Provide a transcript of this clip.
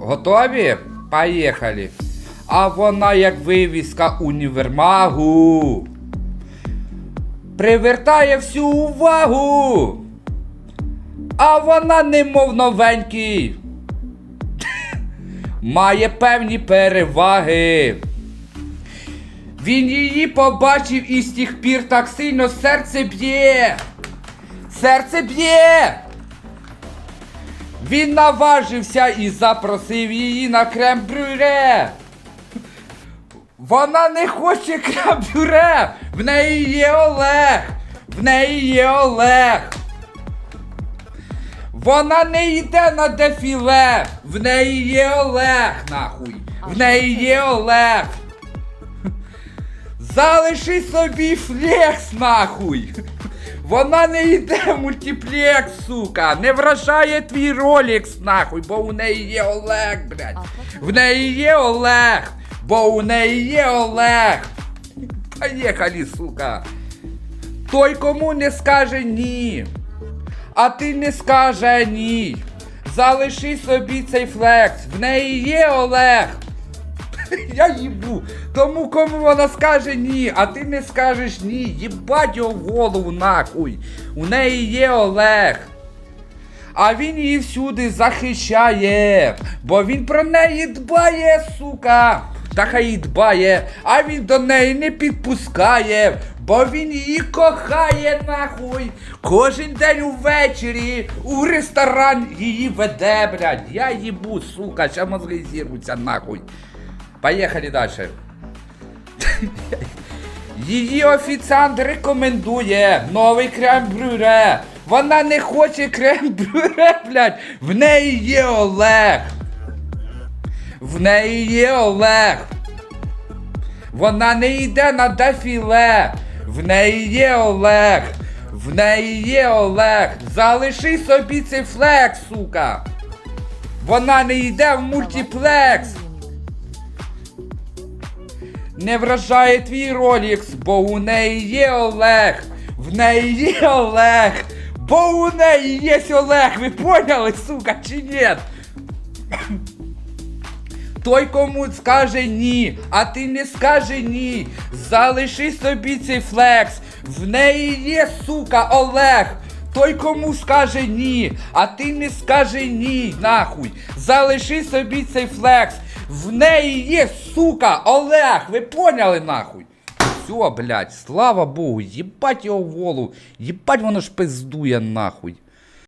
Готові? Поїхали. А вона як вивіска універмагу. Привертає всю увагу. А вона немов новенький. Має певні переваги. Він її побачив і з тих пір так сильно серце б'є. Серце б'є. Він наважився і запросив її на крем-брюре. Вона не хоче крем-брюре. В неї є Олег. В неї є Олег. Вона не йде на дефіле. В неї є Олег, нахуй. В неї є Олег. Залиши собі флекс, нахуй. Вона не йде в мультиплекс, сука. Не вражає твій ролікс, нахуй, бо у неї є Олег, блядь. В неї є Олег, бо у неї є Олег. Поїхали, сука. Той кому не скаже ні. А ти не скаже ні. Залиши собі цей флекс. В неї є Олег. Я їбу. Тому кому вона скаже ні, а ти не скажеш ні. Їбать його голову нахуй. У неї є Олег. А він її всюди захищає. Бо він про неї дбає, сука. Та хай і дбає, а він до неї не підпускає, бо він її кохає нахуй. Кожен день увечері у ресторан її веде, блядь. Я їбу, сука, ще мозги зірвуться нахуй. Поїхали далі. Її офіціант рекомендує новий крем-брюре. Вона не хоче крем-брюре, блядь. В неї є Олег. В неї є Олег. Вона не йде на дефіле. В неї є Олег. В неї є Олег. Залиши собі цей флекс, сука. Вона не йде в мультиплекс. Не вражає твій Ролікс, бо у неї є Олег. В неї є Олег. Бо у неї є Олег. Ви поняли, сука, чи ні? Той кому скаже ні, а ти не скаже ні. Залиши собі цей флекс. В неї є, сука, Олег. Той кому скаже ні, а ти не скаже ні, нахуй. Залиши собі цей флекс. В неї є, сука, Олег. Ви поняли, нахуй? Все, блядь, слава Богу, їбать його волу. Їбать воно ж пиздує, нахуй.